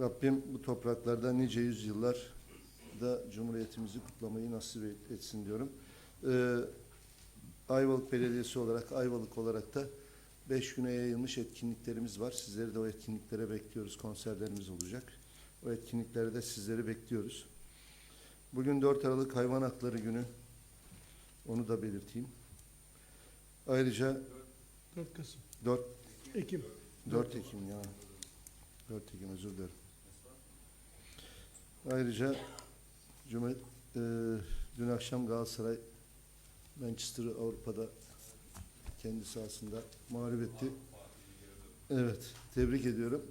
Rabbim bu topraklarda nice yüzyıllar da Cumhuriyetimizi kutlamayı nasip et- etsin diyorum. Ee, Ayvalık Belediyesi olarak, Ayvalık olarak da 5 güne yayılmış etkinliklerimiz var. Sizleri de o etkinliklere bekliyoruz. Konserlerimiz olacak. O etkinliklere de sizleri bekliyoruz. Bugün 4 Aralık Hayvan Hakları Günü. Onu da belirteyim. Ayrıca 4 Kasım. 4 Ekim. 4 Ekim ya. 4 Ekim özür dilerim. Ayrıca Cumhuriyet e, dün akşam Galatasaray Manchester Avrupa'da kendi sahasında mağlup etti. Evet, tebrik ediyorum.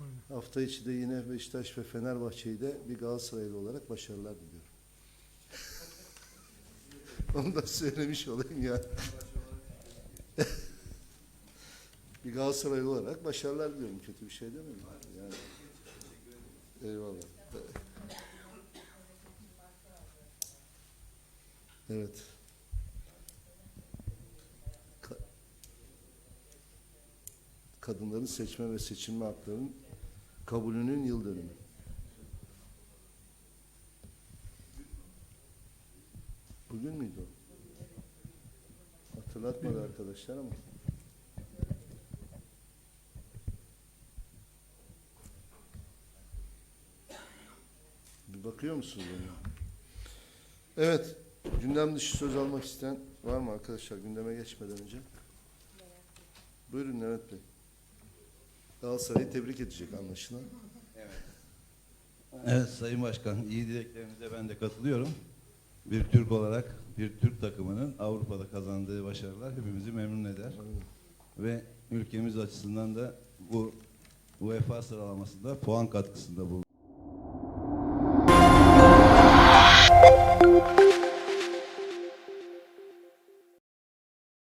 Aynen. Hafta içi de yine Beşiktaş ve Fenerbahçe'yi de bir Galatasaraylı olarak başarılar diliyorum. Onu da söylemiş olayım ya. bir Galatasaraylı olarak başarılar diliyorum. Kötü bir şey demiyorum. Yani. Eyvallah. Evet. Ka- kadınların seçme ve seçilme haklarının kabulünün yıl dönümü. Bugün müydü o? Hatırlatmadı arkadaşlar ama. Bir bakıyor musunuz ona? Evet. Gündem dışı söz almak isteyen var mı arkadaşlar gündeme geçmeden önce? Buyurun Levent Bey. Galatasaray'ı tebrik edecek anlaşılan. Evet Sayın Başkan, iyi dileklerinize ben de katılıyorum. Bir Türk olarak bir Türk takımının Avrupa'da kazandığı başarılar hepimizi memnun eder. Ve ülkemiz açısından da bu UEFA sıralamasında puan katkısında bulunur.